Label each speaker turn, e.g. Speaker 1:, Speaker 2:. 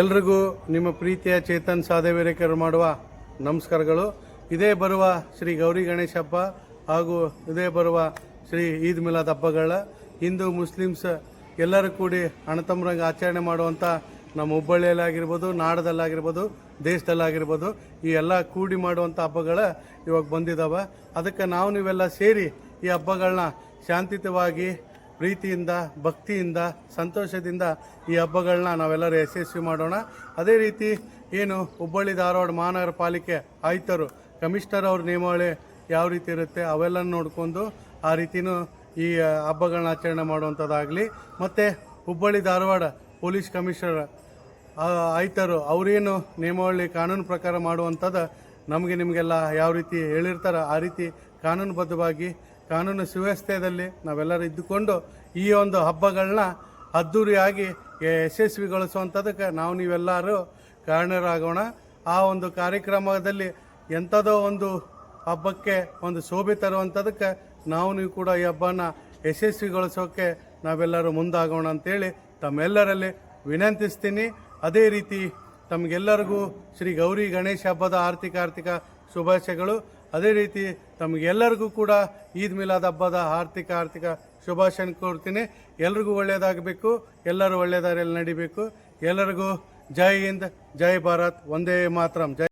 Speaker 1: ಎಲ್ರಿಗೂ ನಿಮ್ಮ ಪ್ರೀತಿಯ ಚೇತನ್ ಸಾಧವೇರೇಕರ್ ಮಾಡುವ ನಮಸ್ಕಾರಗಳು. ಇದೇ ಬರುವ ಶ್ರೀ ಗೌರಿ ಗಣೇಶ ಹಬ್ಬ ಹಾಗೂ ಇದೇ ಬರುವ ಶ್ರೀ ಈದ್ ಮಿಲಾದ್ ಹಬ್ಬಗಳ ಹಿಂದೂ ಮುಸ್ಲಿಮ್ಸ್ ಎಲ್ಲರೂ ಕೂಡಿ ಅಣತಮ್ರಂಗ ಆಚರಣೆ ಮಾಡುವಂಥ ನಮ್ಮ ಹುಬ್ಬಳ್ಳಿಯಲ್ಲಾಗಿರ್ಬೋದು, ನಾಡದಲ್ಲಾಗಿರ್ಬೋದು, ದೇಶದಲ್ಲಾಗಿರ್ಬೋದು ಈ ಎಲ್ಲ ಕೂಡಿ ಮಾಡುವಂಥ ಹಬ್ಬಗಳ ಇವಾಗ ಬಂದಿದ್ದಾವೆ ಅದಕ್ಕೆ ನಾವು ನೀವೆಲ್ಲ ಸೇರಿ ಈ ಹಬ್ಬಗಳನ್ನ ಶಾಂತಿಯುತವಾಗಿ ಪ್ರೀತಿಯಿಂದ, ಭಕ್ತಿಯಿಂದ, ಸಂತೋಷದಿಂದ ಈ ಹಬ್ಬಗಳನ್ನ ನಾವೆಲ್ಲರೂ ಯಶಸ್ವಿ ಮಾಡೋಣ. ಅದೇ ರೀತಿ ಏನು ಹುಬ್ಬಳ್ಳಿ, ಧಾರವಾಡ ಮಹಾನಗರ ಪಾಲಿಕೆ ಆಯುಕ್ತರು, ಕಮಿಷ್ನರ್ ಅವ್ರ ನಿಯಮಾವಳಿ ಯಾವ ರೀತಿ ಇರುತ್ತೆ ಅವೆಲ್ಲ ನೋಡಿಕೊಂಡು ಆ ರೀತಿನೂ ಈ ಹಬ್ಬಗಳನ್ನ ಆಚರಣೆ ಮಾಡುವಂಥದ್ದಾಗಲಿ. ಮತ್ತು ಹುಬ್ಬಳ್ಳಿ, ಧಾರವಾಡ ಪೊಲೀಸ್ ಕಮಿಷನರ್ ಆಯ್ತರು ಅವರೇನು ನಿಯಮಾವಳಿ ಕಾನೂನು ಪ್ರಕಾರ ಮಾಡುವಂಥದ್ದು ನಮಗೆ ನಿಮಗೆಲ್ಲ ಯಾವ ರೀತಿ ಹೇಳಿರ್ತಾರೋ ಆ ರೀತಿ ಕಾನೂನುಬದ್ಧವಾಗಿ ಕಾನೂನು ಸುವ್ಯವಸ್ಥೆಯಲ್ಲಿ ನಾವೆಲ್ಲರೂ ಇದ್ದುಕೊಂಡು ಈ ಒಂದು ಹಬ್ಬಗಳನ್ನ ಅದ್ಧೂರಿಯಾಗಿ ಯಶಸ್ವಿಗೊಳಿಸುವಂಥದಕ್ಕೆ ನಾವು ನೀವೆಲ್ಲರೂ ಕಾರಣರಾಗೋಣ. ಆ ಒಂದು ಕಾರ್ಯಕ್ರಮದಲ್ಲಿ ಎಂಥದೋ ಒಂದು ಹಬ್ಬಕ್ಕೆ ಒಂದು ಶೋಭೆ ತರುವಂಥದಕ್ಕೆ ನಾವು ನೀವು ಕೂಡ ಈ ಹಬ್ಬನ ಯಶಸ್ವಿಗೊಳಿಸೋಕೆ ನಾವೆಲ್ಲರೂ ಮುಂದಾಗೋಣ ಅಂತೇಳಿ ತಮ್ಮೆಲ್ಲರಲ್ಲಿ ವಿನಂತಿಸ್ತೀನಿ. ಅದೇ ರೀತಿ ತಮಗೆಲ್ಲರಿಗೂ ಶ್ರೀ ಗೌರಿ ಗಣೇಶ ಹಬ್ಬದ ಆರ್ಥಿಕ ಆರ್ಥಿಕ ಶುಭಾಶಯಗಳು. ಅದೇ ರೀತಿ ತಮಗೆಲ್ಲರಿಗೂ ಕೂಡ ಈದ್ ಮಿಲಾದ್ ಹಬ್ಬದ ಆರ್ಥಿಕ ಆರ್ಥಿಕ ಶುಭಾಶಯ ಕೋರ್ತೀನಿ. ಎಲ್ರಿಗೂ ಒಳ್ಳೆಯದಾಗಬೇಕು ಎಲ್ಲರೂ ಒಳ್ಳೆಯದಾರಲ್ಲಿ ನಡಿಬೇಕು. ಎಲ್ಲರಿಗೂ ಜೈ ಹಿಂದ್, ಜೈ ಭಾರತ್. ಒಂದೇ ಮಾತ್ರ. ಜೈ